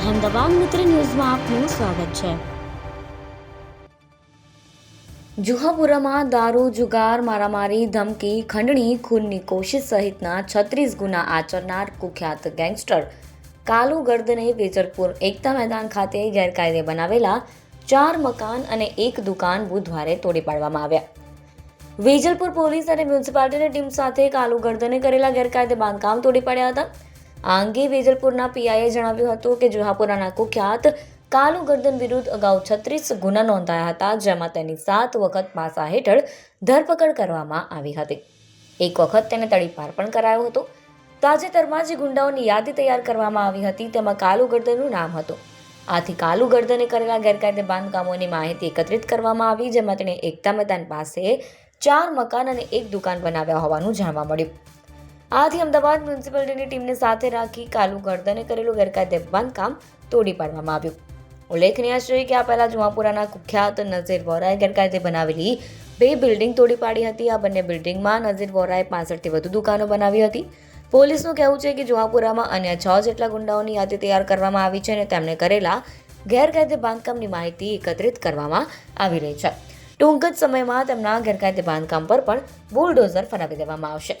અહેમદાબાદ મિત્ર ન્યૂઝમાં આપનું સ્વાગત છે જુહાપુરામાં દારૂ જુગાર મારામારી ધમકી ખંડણી ખૂનની કોશિશ સહિતના છત્રીસ ગુના આચરનાર કુખ્યાત ગેંગસ્ટર કાલુ ગર્દને વેજલપુર એકતા મેદાન ખાતે ગેરકાયદે બનાવેલા ચાર મકાન અને એક દુકાન બુધવારે તોડી પાડવામાં આવ્યા વેજલપુર પોલીસ અને મ્યુનિસિપાલિટીની ટીમ સાથે કાલુ ગર્દને કરેલા ગેરકાયદે બાંધકામ તોડી પાડ્યા હતા આ અંગે વેજલપુરના પીઆઈએ જણાવ્યું હતું કે જુહાપુરાના કુખ્યાત કાલુ ગર્દન વિરુદ્ધ અગાઉ છત્રીસ ગુના નોંધાયા હતા, જેમાં તેની સાત વખત પાસા હેઠળ ધરપકડ કરવામાં આવી હતી. એક વખત તેને તડીપાર પણ કરાયો હતો. તાજેતરમાં જે ગુંડાઓની યાદી તૈયાર કરવામાં આવી હતી, તેમાં કાલુ ગર્દનનું નામ હતું. આથી કાલુ ગર્દને કરેલા ગેરકાયદે બાંધકામોની માહિતી એકત્રિત કરવામાં આવી, જેમાં તેણે એકતા મેદાન પાસે ચાર મકાન અને એક દુકાન બનાવ્યા હોવાનું જાણવા મળ્યું. આથી અમદાવાદ મ્યુનિસિપાલિટીની ટીમને સાથે રાખી કાલુ ગર્દને કરેલું ગેરકાયદે બાંધકામ તોડી પાડવામાં આવ્યું. ઉલ્લેખનીય છે કે આ પહેલાં જુહાપુરાના કુખ્યાત નઝીર વોરાએ ગેરકાયદે બનાવેલી બે બિલ્ડિંગ તોડી પાડી હતી. આ બંને બિલ્ડિંગમાં નઝીર વોરાએ પાસઠથી વધુ દુકાનો બનાવી હતી. પોલીસનું કહેવું છે કે જુહાપુરામાં અન્ય છ જેટલા ગુંડાઓની યાદી તૈયાર કરવામાં આવી છે અને તેમણે કરેલા ગેરકાયદે બાંધકામની માહિતી એકત્રિત કરવામાં આવી રહી છે. ટૂંક જ સમયમાં તેમના ગેરકાયદે બાંધકામ પર પણ બુલડોઝર ફરાવી દેવામાં આવશે.